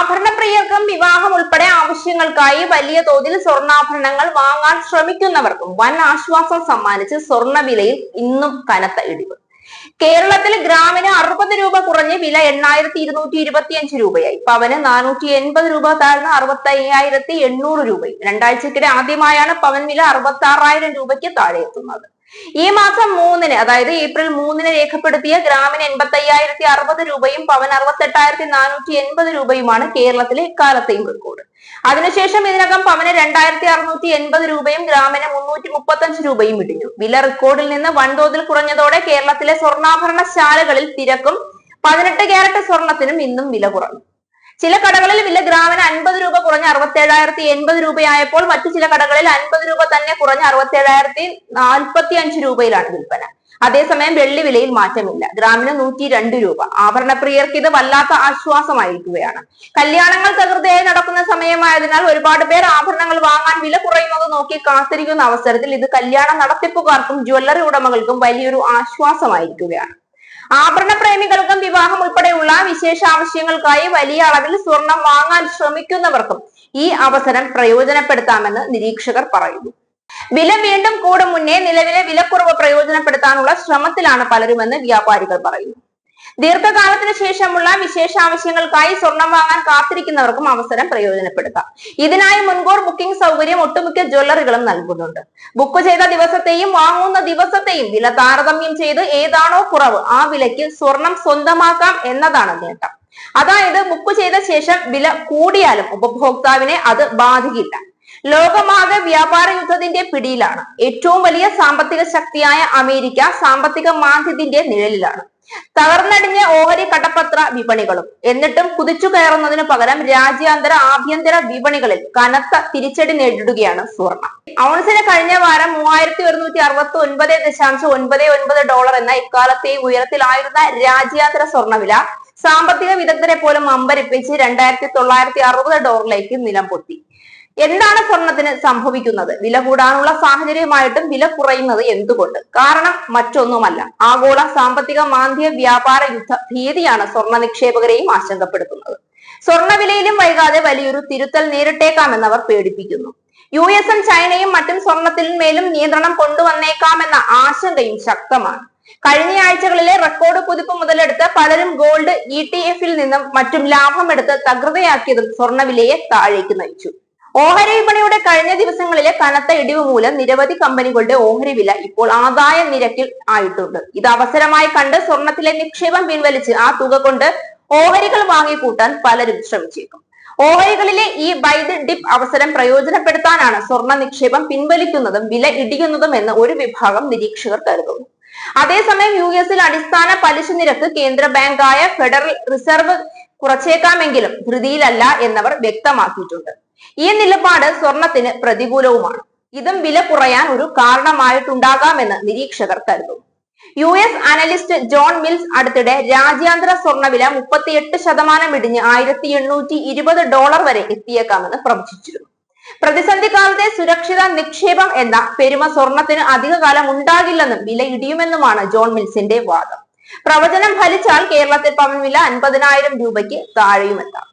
ആഭരണപ്രിയർക്കും വിവാഹം ഉൾപ്പെടെ ആവശ്യങ്ങൾക്കായി വലിയ തോതിൽ സ്വർണാഭരണങ്ങൾ വാങ്ങാൻ ശ്രമിക്കുന്നവർക്കും വൻ ആശ്വാസം സമ്മാനിച്ച് സ്വർണ വിലയിൽ ഇന്നും കനത്ത ഇടിവ്. കേരളത്തിൽ ഗ്രാമിന് അറുപത് രൂപ കുറഞ്ഞ് വില എണ്ണായിരത്തി ഇരുന്നൂറ്റി ഇരുപത്തിയഞ്ച് രൂപയായി. പവന് നാനൂറ്റി എൺപത് രൂപ താഴ്ന്ന് അറുപത്തി അയ്യായിരത്തി എണ്ണൂറ് രൂപയും. രണ്ടാഴ്ചക്കിടെ ആദ്യമായാണ് പവൻ വില അറുപത്തി ആറായിരം രൂപയ്ക്ക് താഴെ എത്തുന്നത് ഈ മാസം മൂന്നിന് അതായത് ഏപ്രിൽ മൂന്നിന് രേഖപ്പെടുത്തിയ ഗ്രാമിന് എൺപത്തി അയ്യായിരത്തി അറുപത് രൂപയും പവൻ അറുപത്തെട്ടായിരത്തി നാനൂറ്റി എൺപത് രൂപയുമാണ് കേരളത്തിലെ ഇക്കാലത്തെയും റെക്കോർഡ് അതിനുശേഷം ഇതിനകം പവന് രണ്ടായിരത്തി അറുന്നൂറ്റി എൺപത് രൂപയും ഗ്രാമിന് മുന്നൂറ്റി മുപ്പത്തഞ്ച് രൂപയും ഇടിഞ്ഞു. വില റെക്കോർഡിൽ നിന്ന് വൻതോതിൽ കുറഞ്ഞതോടെ കേരളത്തിലെ സ്വർണാഭരണ ശാലകളിൽ തിരക്കും പതിനെട്ട് ക്യാരറ്റ് സ്വർണത്തിനും ഇന്നും വില കുറഞ്ഞു. ചില കടകളിൽ വില ഗ്രാമിന് അൻപത് രൂപ കുറഞ്ഞ് അറുപത്തേഴായിരത്തി എൺപത് രൂപയായപ്പോൾ മറ്റു ചില കടകളിൽ അൻപത് രൂപ തന്നെ കുറഞ്ഞ് അറുപത്തേഴായിരത്തി നാൽപ്പത്തി അഞ്ച് രൂപയിലാണ് വിൽപ്പന. അതേസമയം വെള്ളി വിലയിൽ മാറ്റമില്ല. ഗ്രാമിന് നൂറ്റി രണ്ട് രൂപ. ആഭരണപ്രിയർക്ക് ഇത് വല്ലാത്ത ആശ്വാസമായിരിക്കുകയാണ്. കല്യാണങ്ങൾ തകൃതിയായി നടക്കുന്ന സമയമായതിനാൽ ഒരുപാട് പേർ ആഭരണങ്ങൾ വാങ്ങാൻ വില കുറയുന്നത് നോക്കി കാത്തിരിക്കുന്ന അവസരത്തിൽ ഇത് കല്യാണ നടത്തിപ്പുകാർക്കും ജ്വല്ലറി ഉടമകൾക്കും വലിയൊരു ആശ്വാസമായിരിക്കുകയാണ്. ആഭരണ പ്രേമികൾക്കും വിവാഹം ഉൾപ്പെടെയുള്ള വിശേഷ ആവശ്യങ്ങൾക്കായി വലിയ അളവിൽ സ്വർണം വാങ്ങാൻ ശ്രമിക്കുന്നവർക്കും ഈ അവസരം പ്രയോജനപ്പെടുത്താമെന്ന് നിരീക്ഷകർ പറയുന്നു. വില വീണ്ടും കൂടും മുന്നേ നിലവിലെ വിലക്കുറവ് പ്രയോജനപ്പെടുത്താനുള്ള ശ്രമത്തിലാണ് പലരുമെന്ന് വ്യാപാരികൾ പറയുന്നു. ദീർഘകാലത്തിന് ശേഷമുള്ള വിശേഷ ആവശ്യങ്ങൾക്കായി സ്വർണം വാങ്ങാൻ കാത്തിരിക്കുന്നവർക്കും അവസരം പ്രയോജനപ്പെടുത്താം. ഇതിനായി മുൻകൂർ ബുക്കിംഗ് സൗകര്യം ഒട്ടുമിക്ക ജ്വല്ലറികളും നൽകുന്നുണ്ട്. ബുക്ക് ചെയ്ത ദിവസത്തെയും വാങ്ങുന്ന ദിവസത്തെയും വില താരതമ്യം ചെയ്ത് ഏതാണോ കുറവ് ആ വിലയ്ക്ക് സ്വർണം സ്വന്തമാക്കാം എന്നതാണ് നേട്ടം. അതായത് ബുക്ക് ചെയ്ത ശേഷം വില കൂടിയാലും ഉപഭോക്താവിനെ അത് ബാധിക്കില്ല. ലോകമാകെ വ്യാപാര യുദ്ധത്തിന്റെ പിടിയിലാണ്. ഏറ്റവും വലിയ സാമ്പത്തിക ശക്തിയായ അമേരിക്ക സാമ്പത്തിക മാന്ദ്യത്തിന്റെ നിഴലിലാണ്. തകർന്നടിഞ്ഞ ഓഹരി കടപ്പത്ര വിപണികളും. എന്നിട്ടും കുതിച്ചു കയറുന്നതിനു പകരം രാജ്യാന്തര ആഭ്യന്തര വിപണികളിൽ കനത്ത തിരിച്ചടി നേരിടുകയാണ് സ്വർണം ഔൺസിന് കഴിഞ്ഞ വാരം മൂവായിരത്തി ഒരുന്നൂറ്റി അറുപത്തി ഒൻപത് ദശാംശം ഒൻപത് ഒൻപത് ഡോളർ എന്ന ഇക്കാലത്തെ ഉയരത്തിലായിരുന്ന രാജ്യാന്തര സ്വർണവില സാമ്പത്തിക വിദഗ്ധരെ പോലും അമ്പരപ്പിച്ച് രണ്ടായിരത്തി തൊള്ളായിരത്തി അറുപത് ഡോളറിലേക്ക് നിലം പൊത്തി എന്താണ് സ്വർണത്തിന് സംഭവിക്കുന്നത്? വില കൂടാനുള്ള സാഹചര്യമായിട്ടും വില കുറയുന്നത് എന്തുകൊണ്ട്? കാരണം മറ്റൊന്നുമല്ല. ആഗോള സാമ്പത്തിക മാന്ദ്യ വ്യാപാര യുദ്ധ ഭീതിയാണ് സ്വർണ നിക്ഷേപകരെയും ആശങ്കപ്പെടുത്തുന്നത്. സ്വർണ വിലയിലും വൈകാതെ വലിയൊരു തിരുത്തൽ നേരിട്ടേക്കാമെന്നവർ പേടിപ്പിക്കുന്നു. യു എസും ചൈനയും മറ്റും സ്വർണത്തിന്മേലും നിയന്ത്രണം കൊണ്ടുവന്നേക്കാമെന്ന ആശങ്കയും ശക്തമാണ്. കഴിഞ്ഞ ആഴ്ചകളിലെ റെക്കോർഡ് കുതിപ്പ് മുതലെടുത്ത് പലരും ഗോൾഡ് ഇ ടി എഫിൽ നിന്നും മറ്റും ലാഭമെടുത്ത് തകൃതയാക്കിയതും സ്വർണവിലയെ താഴേക്ക് നയിച്ചു. ഓഹരി വിപണിയുടെ കഴിഞ്ഞ ദിവസങ്ങളിലെ കനത്ത ഇടിവ് മൂലം നിരവധി കമ്പനികളുടെ ഓഹരി വില ഇപ്പോൾ ആദായ നിരക്കിൽ ആയിട്ടുണ്ട്. ഇത് അവസരമായി കണ്ട് സ്വർണത്തിലെ നിക്ഷേപം പിൻവലിച്ച് ആ തുക കൊണ്ട് ഓഹരികൾ വാങ്ങിക്കൂട്ടാൻ പലരും ശ്രമിച്ചേക്കും. ഓഹരികളിലെ ഈ ബൈദ് ഡിപ്പ് അവസരം പ്രയോജനപ്പെടുത്താനാണ് സ്വർണ നിക്ഷേപം പിൻവലിക്കുന്നതും വില ഇടിയുന്നതും എന്ന് ഒരു വിഭാഗം നിരീക്ഷകർ കരുതുന്നു. അതേസമയം യു എസിൽ അടിസ്ഥാന പലിശ നിരക്ക് കേന്ദ്ര ബാങ്കായ ഫെഡറൽ റിസർവ് കുറച്ചേക്കാമെങ്കിലും ധൃതിയിലല്ല എന്നവർ വ്യക്തമാക്കിയിട്ടുണ്ട്. ഈ നിലപാട് സ്വർണത്തിന് പ്രതികൂലവുമാണ്. ഇതും വില കുറയാൻ ഒരു കാരണമായിട്ടുണ്ടാകാമെന്ന് നിരീക്ഷകർ കരുതുന്നു. U S analyst John Mills അടുത്തിടെ രാജ്യാന്തര സ്വർണവില മുപ്പത്തിയെട്ട് ശതമാനം ഇടിഞ്ഞ് ആയിരത്തി എണ്ണൂറ്റി ഇരുപത് ഡോളർ വരെ എത്തിയേക്കാമെന്ന് പ്രവചിച്ചിരുന്നു. പ്രതിസന്ധി കാലത്തെ സുരക്ഷിത നിക്ഷേപം എന്ന പെരുമ സ്വർണത്തിന് അധികകാലം ഉണ്ടാകില്ലെന്നും വില ഇടിയുമെന്നുമാണ് ജോൺ മിൽസിന്റെ വാദം. പ്രവചനം ഫലിച്ചാൽ കേരളത്തിൽ പവൻ വില അൻപതിനായിരം രൂപയ്ക്ക് താഴെയുമെത്താം.